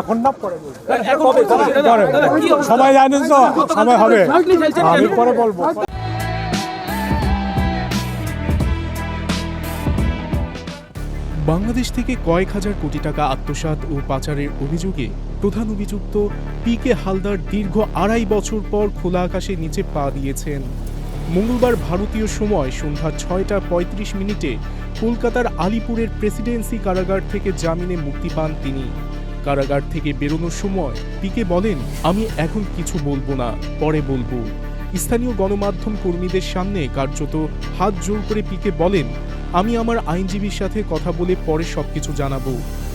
এখন না পরে বলব? সময় জানেন তো সময় হবে। আমি পরে বলব। বাংলাদেশ থেকে কয়েক হাজার কোটি টাকা আত্মসাৎ ও পাচারের অভিযোগে প্রধান অভিযুক্ত পি কে হালদার দীর্ঘ আড়াই বছর পর খোলা আকাশের নিচে পা দিয়েছেন। মঙ্গলবার ভারতীয় সময় সন্ধ্যা ছয়টা পঁয়ত্রিশ মিনিটে কলকাতার আলিপুরের প্রেসিডেন্সি কারাগার থেকে জামিনে মুক্তি পান তিনি। কারাগার থেকে বেরোনোর সময় পিকে বলেন, আমি এখন কিছু বলব না, পরে বলব। স্থানীয় গণমাধ্যম কর্মীদের সামনে কার্যত হাত জোর করে পিকে বলেন, আমি আমার আইনজীবীর সাথে কথা বলে পরে সবকিছু জানাব।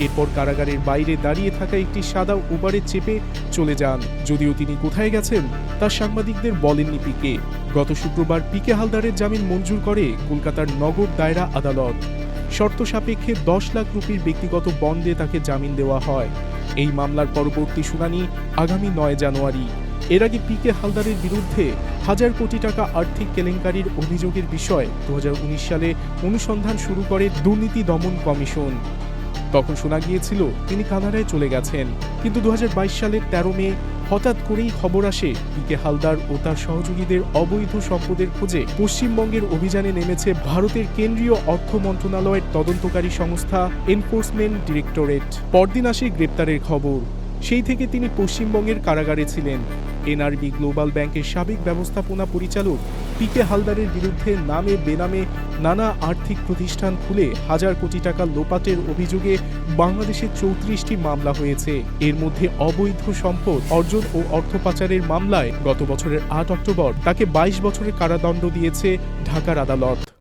এরপর কারাগারের বাইরে দাঁড়িয়ে থাকা একটি সাদা উবারে চেপে চলে যান। যদিও তিনি কোথায় গেছেন, তা সাংবাদিকদের বলেননি পিকে। গত শুক্রবার পিকে হালদারের জামিন মঞ্জুর করে কলকাতার নগর দায়রা আদালত। শর্ত সাপেক্ষে দশ লাখ রুপির ব্যক্তিগত বন্ডে তাকে জামিন দেওয়া হয়। এই মামলার পরবর্তী শুনানি আগামী নয় জানুয়ারি। এর আগে পি কে হালদারের বিরুদ্ধে হাজার কোটি টাকা আর্থিক কেলেঙ্কারির অভিযোগের বিষয়ে দু হাজার উনিশ সালে অনুসন্ধান শুরু করে দুর্নীতি দমন কমিশন। তখন শোনা গিয়েছিল, তিনি কানাডায় চলে গেছেন। কিন্তু দুহাজার বাইশ সালের তেরো মে হঠাৎ করেই খবর আসে, পিকে হালদার ও তার সহযোগীদের অবৈধ সম্পদের খোঁজে পশ্চিমবঙ্গের অভিযানে নেমেছে ভারতের কেন্দ্রীয় অর্থ মন্ত্রণালয়ের তদন্তকারী সংস্থা এনফোর্সমেন্ট ডিরেক্টরেট। পরদিন আসে গ্রেপ্তারের খবর। সেই থেকে তিনি পশ্চিমবঙ্গের কারাগারে ছিলেন। এনআরবি গ্লোবাল ব্যাংকের সাবেক ব্যবস্থাপনা পরিচালক পিকে হালদারের বিরুদ্ধে নামে বেনামে নানা আর্থিক প্রতিষ্ঠান খুলে হাজার কোটি টাকা লোপাটের অভিযোগে বাংলাদেশে চৌত্রিশটি মামলা হয়েছে। এর মধ্যে অবৈধ সম্পদ অর্জন ও অর্থ পাচারের মামলায় গত বছরের আট অক্টোবর তাকে বাইশ বছরের কারাদণ্ড দিয়েছে ঢাকার আদালত।